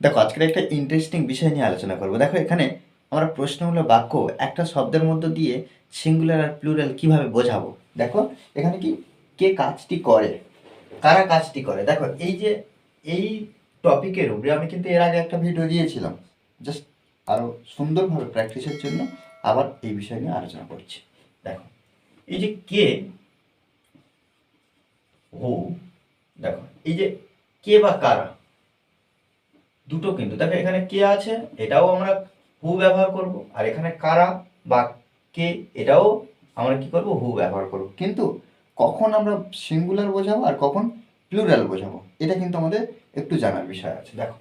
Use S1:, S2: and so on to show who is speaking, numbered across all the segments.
S1: দেখো, আজকের একটা ইন্টারেস্টিং বিষয় নিয়ে আলোচনা করব। দেখো, এখানে আমরা প্রশ্নমূলক বাক্য একটা শব্দের মধ্য দিয়ে সিঙ্গুলার আর প্লুরাল কীভাবে বোঝাবো? দেখো, এখানে কি? কে কাজটি করে? কারা কাজটি করে? দেখো, এই যে, এই টপিকের উপরে আমি কিন্তু এর আগে একটা ভিডিও দিয়েছিলাম। জাস্ট আরও সুন্দরভাবে প্র্যাকটিসের জন্য আবার এই বিষয় নিয়ে আলোচনা করছি। দেখো, এই যে কে হু দেখো, এই যে কে বা কারা দুটো কিন্তু। দেখো, এখানে কে আছে, এটাও আমরা হু ব্যবহার করব, আর এখানে কারা বা কে, এটাও আমরা কি করব হু ব্যবহার করব। কিন্তু কখন আমরা সিঙ্গুলার বোঝাবো আর কখন প্লুরাল বোঝাবো, এটা কিন্তু আমাদের একটু জানার বিষয় আছে। দেখো,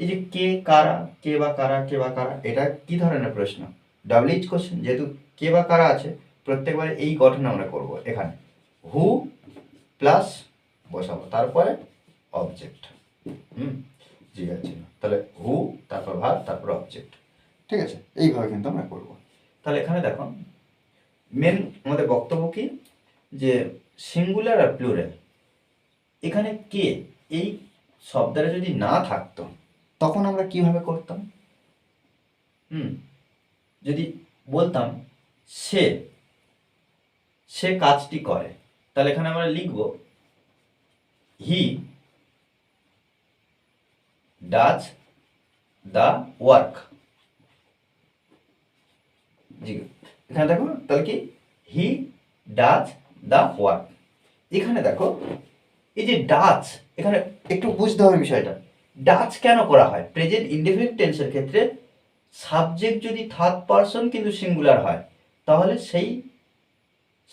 S1: এই যে কে, কারা, কে বা কারা, কে বা কারা, এটা কি ধরনের প্রশ্ন? ডাবল এইচ কোশ্চেন যেহেতু কে বা কারা আছে, প্রত্যেকবার এই গঠন আমরা করব। এখানে হু প্লাস বসাবো, তারপরে অবজেক্ট হুম আছে। তাহলে হু তারপর ভার তারপর অবজেক্ট ঠিক আছে? এইভাবে কিন্তু আমরা করব। তাহলে এখানে দেখো মেন আমাদের বক্তব্য কি? যে সিঙ্গুলার আর প্লুরাল এখানে কে, এই শব্দটা যদি না থাকতো, তখন আমরা কীভাবে করতাম? হুম, যদি বলতাম, সে সে কাজটি করে। তাহলে এখানে আমরা লিখব হি ডাজ দ্য ওয়ার্ক এখানে দেখো, তাহলে কি? হি ডাজ দ্য ওয়ার্ক এখানে দেখো, এই যে ডাচ এখানে একটু বুঝতে হবে বিষয়টা। ডাচ কেন করা হয়? প্রেজেন্ট ইনডেফিনিট টেন্সের ক্ষেত্রে সাবজেক্ট যদি থার্ড পারসন কিন্তু সিঙ্গুলার হয়, তাহলে সেই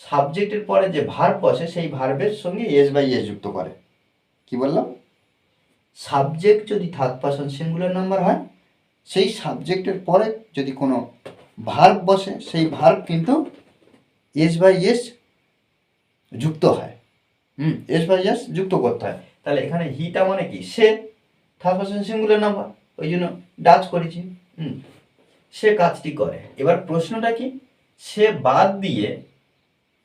S1: সাবজেক্টের পরে যে ভার্ব বসে, সেই ভার্বের সঙ্গে এস বাই এস যুক্ত করে। কি বললাম? সাবজেক্ট যদি থার্ড পারসন সিঙ্গুলার নাম্বার হয়, সেই সাবজেক্টের পরে যদি কোনো ভার্ব বসে, সেই ভার্ব কিন্তু এস বাই এস যুক্ত হয়। হুম এস বাই এস যুক্ত করতে হয়। তাহলে এখানে হিটা মানে কি? সে থার্ড পারসন সিঙ্গুলার নাম্বার ওই জন্য ডাচ করেছি। হুম, সে কাজটি করে। এবার প্রশ্নটা কি? সে বাদ দিয়ে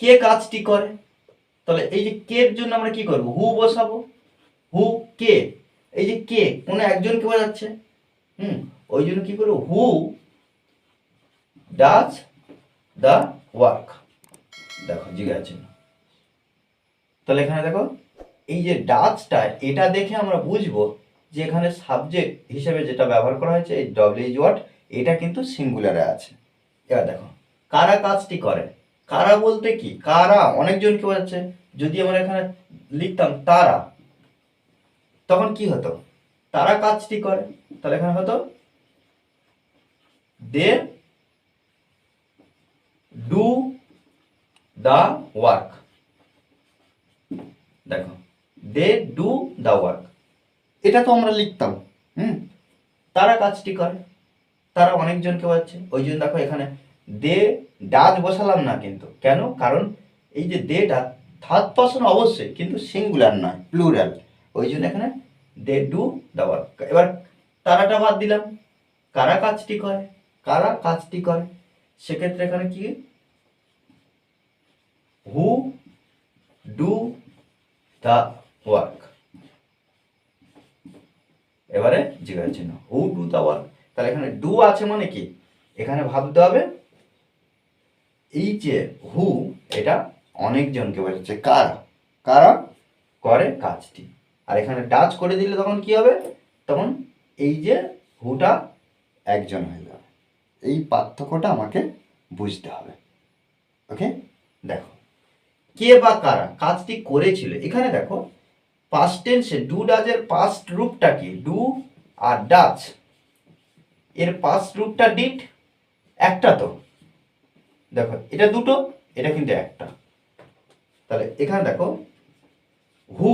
S1: কে কাজটি করে? তাহলে এই যে কের জন্য আমরা কি করব? হু বসাবো? হু কে? এই যে কে? কোনো একজনকে বোঝাচ্ছে হুম? ওই জন্য কি করব? হু ডাজ দ্য ওয়ার্ক দেখো, জিজ্ঞাসা তাহলে এখানে দেখো, এই যে ডাচটা এটা দেখে আমরা বুঝব যে এখানে সাবজেক্ট হিসেবে যেটা ব্যবহার করা হয়েছে, এই ডব্লিউজ ওয়ার্ড এটা কিন্তু সিঙ্গুলারে আছে। এবার দেখো, কারা কাজটি করে? কারা বলতে কি? কারা? অনেকজন কি বোঝাচ্ছে যদি আমরা এখানে লিখতাম তারা তখন কি হতো? তারা কাজটি করে। তাহলে এখানে হতো দে ডু দা ওয়ার্ক দেখো দে ডু দা ওয়ার্ক এটা তো আমরা লিখতাম, হুম? তারা কাজটি করে, তারা অনেকজনকে পাচ্ছে ওই জন্য দেখো এখানে দে ডাজ বসালাম না কিন্তু। কেন? কারণ এই যে দেটা থার্ড পার্সন অবশ্যই, কিন্তু সিঙ্গুলার নয় প্লুরাল ওই জন্য এখানে দে ডু দা ওয়ার্ক এবার তারাটা বাদ দিলাম। কারা কাজটি করে? কারা কাজটি করে? সেক্ষেত্রে এখানে কি? হু ডু দ্য ওয়ার্ক এবারে জিজ্ঞাসা চিহ্ন। হু ডু দ্য ওয়ার্ক তাহলে এখানে ডু আছে মানে কি? এখানে ভাবতে হবে, এই যে হু এটা অনেকজনকে বোঝাচ্ছে কারা। কারা করে কাজটি। আর এখানে ডাচ করে দিলে তখন কি হবে? তখন এই যে হুটা একজন হয়ে যাবে। এই পার্থক্যটা আমাকে বুঝতে হবে। ওকে দেখো। কে বা কারা কাজটি করেছিল? এখানে দেখো পাস্ট টেন্সে ডু ডাজের পাস্ট রূপটা কি? ডু আর ডাচ এর পাস্ট রূপটা ডিট একটা তো। দেখো, এটা দুটো, এটা কিন্তু একটা। তাহলে এখানে দেখো হু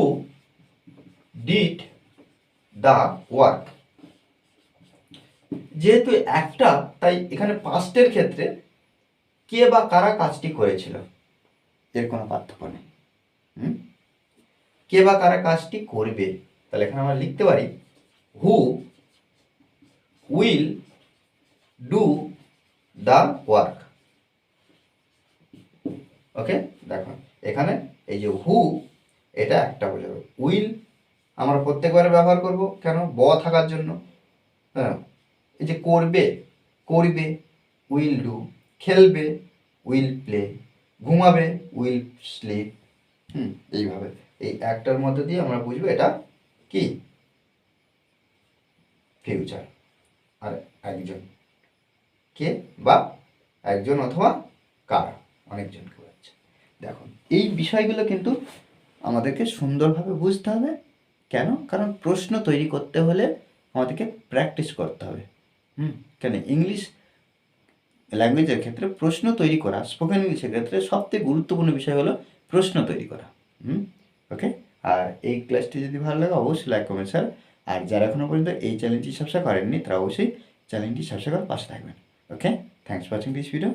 S1: ডিড দ্য ওয়ার্ক যেহেতু একটা, তাই এখানে পাস্টের ক্ষেত্রে কে বা কারা কাজটি করেছিল? এর কোনো পার্থক্য নেই। হুম? কে বা কারা কাজটি করবে? তাহলে এখানে আমরা লিখতে পারি who will do the work okay দেখো, এখানে এই যে হু এটা একটা বোঝাবে উইল আমরা প্রত্যেকবারে ব্যবহার করব কেন? ব থাকার জন্য। হ্যাঁ। এই যে করবে করবে উইল ডু খেলবে উইল প্লে ঘুমাবে উইল স্লিপ হুম, এইভাবে। এই একটার মধ্যে দিয়ে আমরা বুঝব এটা কি? ফিউচার আর একজন। কে বা একজন অথবা কারা? অনেকজনকে বোঝাচ্ছে দেখুন, এই বিষয়গুলো কিন্তু আমাদেরকে সুন্দরভাবে বুঝতে হবে। কেন? কারণ প্রশ্ন তৈরি করতে হলে আমাদেরকে প্র্যাকটিস করতে হবে। হুম? কেন? ইংলিশ ল্যাঙ্গুয়েজের ক্ষেত্রে প্রশ্ন তৈরি করা স্পোকেন ইংলিশের ক্ষেত্রে সবথেকে গুরুত্বপূর্ণ বিষয় হলো প্রশ্ন তৈরি করা। হুম? ওকে আর এই ক্লাসটি যদি ভালো লাগে, অবশ্যই লাইক কমেন্ট স্যার আর যারা এখনও পর্যন্ত এই চ্যানেলটি সাবস্ক্রাইব করেননি, তারা অবশ্যই চ্যানেলটি সাবস্ক্রাইব করে পাশে থাকবেন। Okay thanks for watching this video